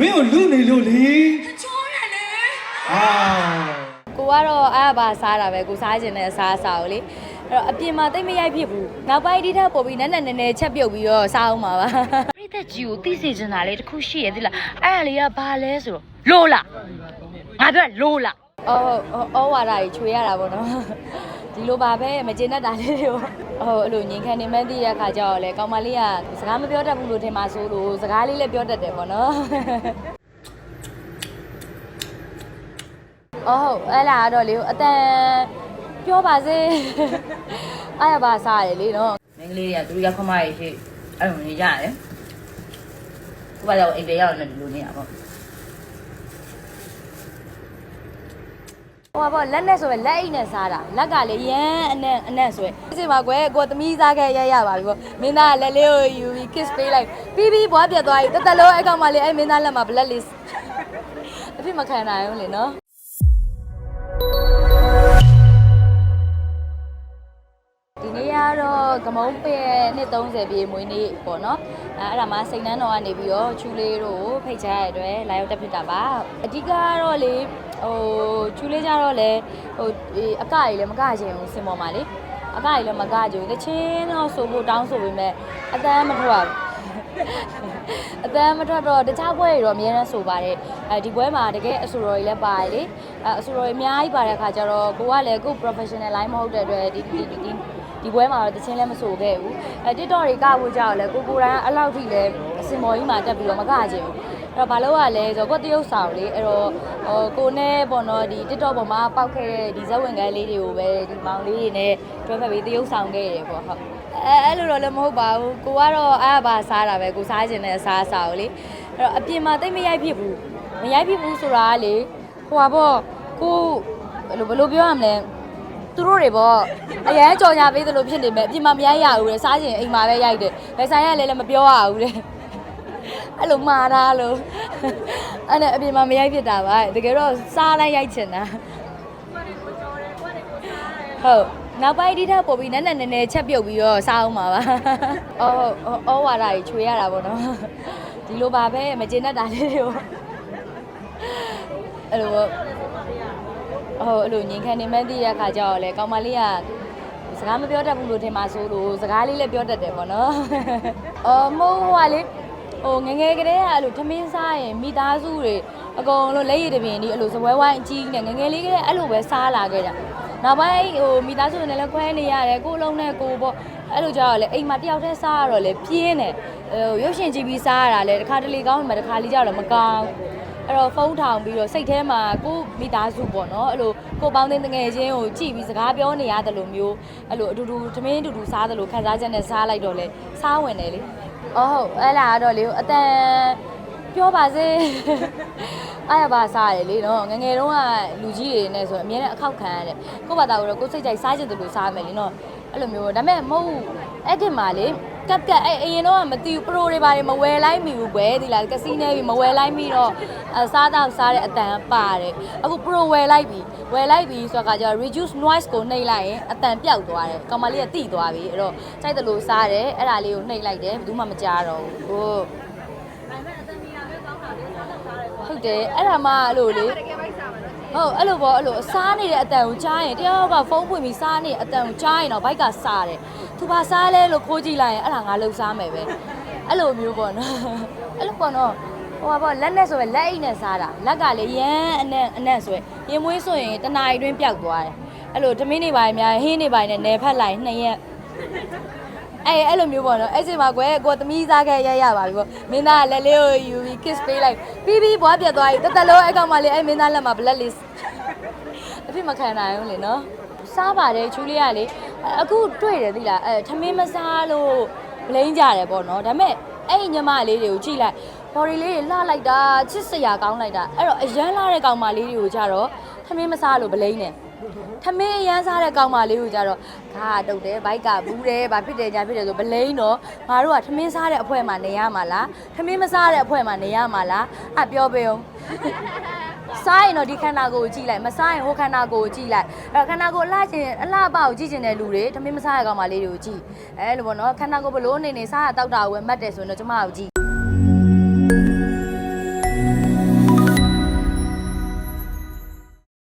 လို့လူနေလို့လေချိုးတယ်လေအာကိုကတော့အားပါစားတာပဲကိုစားခြင်းနဲ့စားအစာကိုလေအဲ့တော့အပြင်မှာတိတ်မရိုက်ဖြစ်ဘူးနောက်ပိုင်းဒီထက်ပိုပြီးနက်နက်နဲနဲချက်ပြုတ်ပြီးတော့စားအောင်ပါပါပြိသက်ကြီးကိုသိစေချင်တာလေတခုရှိရသေးလားအဲ့ဒါလေးကဘာလဲဆိုတော့လိုလားငါပြောလိုလားအော်အော်ဝါဒကြီးချွေရတာပေါ့နော်ဒီလိုပါပဲမကျေနပ်တာလေးတွေပေါ့ ဟိုအဲ့လိုငင်ခံနေမှန်းသိရတဲ့အခါကျတော့လေကောင်မလေးကစကားမပြောတတ်ဘူးလို့ထင်ပါဆိုလို့စကားလေးလည်းပြောတတ်တယ်ပေါ့နော်အော်အဲ့လာတော့လေအတန်ပြောပါစေအားရပါစားရလေနော်မင်းကလေးတွေကသူတို့ရောက်ခမရရှိအဲ့လိုနေကြရတယ်ခုပါတော့အိမ်ပြေရောက်နေတယ်လို့နေရပါ ဟိုပါပေါ့လက်နဲ့ဆိုပဲလက်အိတ်နဲ့စားတာလက်ကလေရမ်းအနက်အနက်ဆိုပဲဒီစီမှာကွယ်ကိုသမီးစားခဲ့ရရပါပြီပေါ့မင်းသားကလက်လေးကိုယူပြီး kiss ပေးလိုက်ပြီးပြီးဘွားပြတ်သွားပြီတသက်လုံးအဲ့ကောင်မလေးအဲ့မင်းသားလက်မှာ black list အဖြစ်မခံနိုင်ဘူးလေနော် ကတော့ကမုံပရဲ့နှစ်30ပြည့်မွေးနေ့ပေါ့နော်အဲအဲ့ဒါမှစိတ်နှမ်းတော်ကနေပြီးတော့ချူလေးတို့ကိုဖိတ်ချရတဲ့အတွက်လာရောက်တက်ဖြစ်တာပါအဓိကကတော့လေဟိုချူလေးကြတော့လေဟိုဒီအကကြီးလည်းမကချင်ဘူးစင်ပေါ်မှာလေအကကြီးလည်းမကချင်ဘူးတချင်းတော့ဆိုဖို့တောင်းဆိုပေမဲ့အတန်းမထွက်ဘူးအတန်းမထွက်တော့တခြားပွဲတွေတော့အများနဲ့ဆိုပါတယ်အဲဒီပွဲမှာတကယ်အဆူတော်ကြီးလည်းပါတယ်လေအဲအဆူတော်ကြီးအများကြီးပါတဲ့အခါကျတော့ကိုကလည်းကို professional line မဟုတ်တဲ့အတွက်ဒီဒီဒီ ဒီပွဲမှာတော့တချင်းလည်းမဆိုခဲ့ဘူးအဲ TikTok တွေကဖို့ကြောက်လဲကိုကိုတိုင်းအဲ့လောက်ထိလဲအစင်မော်ကြီးမှာတက်ပြီးတော့မကချင်ဘူးအဲ့တော့ဘာလို့ ਆ လဲဆိုတော့ကိုတရုပ်ဆောင်လေအဲ့တော့ဟိုကိုနဲ့ပေါ့နော်ဒီ TikTok ပေါ်မှာပောက်ခဲ့တဲ့ဒီဇက်ဝင်ကန်းလေးတွေကိုပဲဒီမောင်လေးတွေနဲ့တွဲဖက်ပြီးတရုပ်ဆောင်ခဲ့ရတယ်ပေါ့ဟုတ်အဲအဲ့လိုတော့လည်းမဟုတ်ပါဘူးကိုကတော့အားပါစားတာပဲကိုစားခြင်းနဲ့စားအစာကိုလေအဲ့တော့အပြင်မှာတိတ်မရိုက်ဖြစ်ဘူးမရိုက်ဖြစ်ဘူးဆိုတာကလေဟိုပါပေါ့ကိုဘယ်လိုဘယ်လိုပြောရမလဲသူ တို့တွေပေါ့အရန်ကြော်ညာပေးသလိုဖြစ်နေမယ်အပြင်မှာမရိုက်ရဘူးလေစားခြင်းအိမ်မှာပဲရိုက်တယ်ဘယ်ဆိုင်ရလဲလည်းမပြောရဘူးလေအဲ့လိုမှားတာလို့အဲ့နဲ့အပြင်မှာမရိုက်ဖြစ်တာပါတကယ်တော့စားလိုက်ရိုက်ချင်တာဟုတ်နောက်ပိုင်းဒီထက်ပိုပြီးနက်နက်နဲနဲချက်ပြုတ်ပြီးတော့စားအောင်ပါပါအော်အော်ဝါဒကြီးချွေရတာပေါ့နော်ဒီလိုပါပဲမကျေနပ်တာလေးတွေပေါ့အဲ့လိုပေါ့ ဟုတ်အဲ့လိုငင်ခံနေမှန်းသိရတဲ့အခါကျတော့လေကောင်မလေးကစကားမပြောတတ်ဘူးလို့ထင်ပါဆိုလို့စကားလေးလည်းပြောတတ်တယ်ပေါ့နော်။အော်မို့ဟိုကလေဟိုငယ်ငယ်ကလေးကအဲ့လိုထမင်းစားရင်မိသားစုတွေအကုန်လုံးလက်ရည်တပင်ဒီအဲ့လိုစပွဲဝိုင်းအကြီးနဲ့ငယ်ငယ်လေးကလေးအဲ့လိုပဲစားလာခဲ့ကြ။နောက်ပိုင်းဟိုမိသားစုတွေနဲ့လည်းခွဲနေရတယ်ကိုယ်လုံးနဲ့ကိုယ်ပေါ့အဲ့လိုကြတော့လေအိမ်မှာတယောက်တည်းစားရတော့လေပြင်းတယ်ဟိုရုပ်ရှင်ကြည့်ပြီးစားရတာလေတစ်ခါတလေကောင်းမှတစ်ခါလေးကြတော့မကောင်း အဲ့တော့ဖုန်းထောင်ပြီးတော့စိတ်ထဲမှာကိုယ့်မိသားစုပေါ့နော်အဲ့လိုကိုယ်ပေါင်းတဲ့ငယ်ချင်းကိုကြည့်ပြီးစကားပြောနေရတယ်လို့မျိုးအဲ့လိုအတူတူသမင်းအတူတူစားတယ်လို့ခံစားချက်နဲ့စားလိုက်တော့လေစားဝင်တယ်လေအော်ဟုတ်အဲ့လာတော့လေအတန်ပြောပါစေအားရပါစားရလေနော်ငယ်ငယ်တုန်းကလူကြီးတွေနဲ့ဆိုအများနဲ့အခောက်ခံရတယ်ကိုယ့်ဘာသာကိုတော့ကိုယ်စိတ်ကြိုက်စားချင်တယ်လို့စားမယ်လေနော်အဲ့လိုမျိုးဒါပေမဲ့မဟုတ်အဲ့ဒီမှာလေ ကပ်ကပ်အဲ့အရင်တော့မသိဘူးပရိုတွေဘာတွေမဝယ်လိုက်မိဘူးကွယ်ဒီလားကစီနေပြီမဝယ်လိုက်မိတော့အစားတော့စားတဲ့အတန်ပါတယ်အခုပရိုဝယ်လိုက်ပြီဝယ်လိုက်ပြီဆိုတော့ကကျတော့ reduce noise ကိုနှိပ်လိုက်ရင်အတန်ပြောက်သွားတယ်ကောင်မလေးကတိသွားပြီအဲ့တော့ကြိုက်တယ်လို့စားတယ်အဲ့ဒါလေးကိုနှိပ်လိုက်တယ်ဘယ်သူမှမကြားတော့ဘူးဟုတ်ဟုတ်တယ်အဲ့ဒါမှအဲ့လိုလေဟုတ်အဲ့လိုပေါ့အဲ့လိုစားနေတဲ့အတန်ကိုကြားရင်တယောက်ကဖုန်းပွင့်ပြီးစားနေတဲ့အတန်ကိုကြားရင်တော့ဘိုက်ကစားတယ် သူပါစားလဲလို့ခိုးကြည့်လိုက်ရင်အဲ့ဒါငါလှုပ်စားမယ်ပဲအဲ့လိုမျိုးပေါ့နော်အဲ့လိုပေါ့နော်ဟိုပါပေါ့လက်နဲ့ဆိုပဲလက်အိတ်နဲ့စားတာလက်ကလေရမ်းအနက်အနက်ဆိုရင်မွေးဆိုရင်တနာရီတွင်းပျောက်သွားတယ်အဲ့လိုဓမင်းနေပါရင်များဟင်းနေပါရင်လည်းနယ်ဖက်လိုက်နှစ်ရက်အဲ့အဲ့လိုမျိုးပေါ့နော်အဲ့ဒီမှာကွယ်ကိုသမီးစားခဲ့ရရပါပြီပေါ့မင်းသားကလက်လေးကိုယူပြီး kiss ပေးလိုက်ပြီးပြီးဘွားပြတ်သွားပြီတသက်လုံးအဲ့ကောင်မလေးအဲ့မင်းသားလက်မှာ black list အဖြစ်မခံနိုင်ဘူးလေနော်စားပါတယ်ချူလေးကလေ အခုတွေ့တယ်သိလားအဲထမင်းမစားလို့ blame ကြတယ်ပေါ့နော်ဒါပေမဲ့အဲ့ဒီညီမလေးတွေကိုကြည့်လိုက် body လေးတွေလှလိုက်တာချစ်စရာကောင်းလိုက်တာအဲ့တော့အရန်လှတဲ့ကောင်မလေးတွေကိုကြတော့ထမင်းမစားလို့ blame တယ်ထမင်းအရမ်းစားတဲ့ကောင်မလေးကိုကြတော့ခါတုတ်တယ်ဘိုက်ကဘူးတယ်ဘာဖြစ်တယ်ညာဖြစ်တယ်ဆိုဗလိန်တော့ငါတို့ကထမင်းစားတဲ့အဖွဲမှာနေရမှာလားထမင်းမစားတဲ့အဖွဲမှာနေရမှာလားအပြောပေးအောင် စားရင်တော့ဒီခန္ဓာကိုယ်ကိုကြည့်လိုက်မစားရင်ဟိုခန္ဓာကိုယ်ကိုကြည့်လိုက်အဲ့တော့ခန္ဓာကိုယ်အလှချင်အလှပကိုကြည့်ချင်တဲ့လူတွေထမင်းမစားတဲ့ကောင်မလေးတွေကိုကြည့်အဲလိုပေါ့နော်ခန္ဓာကိုယ်ဘလို့နေနေစားရတောက်တာကိုပဲမှတ်တယ်ဆိုရင်တော့ကျမကိုကြည့်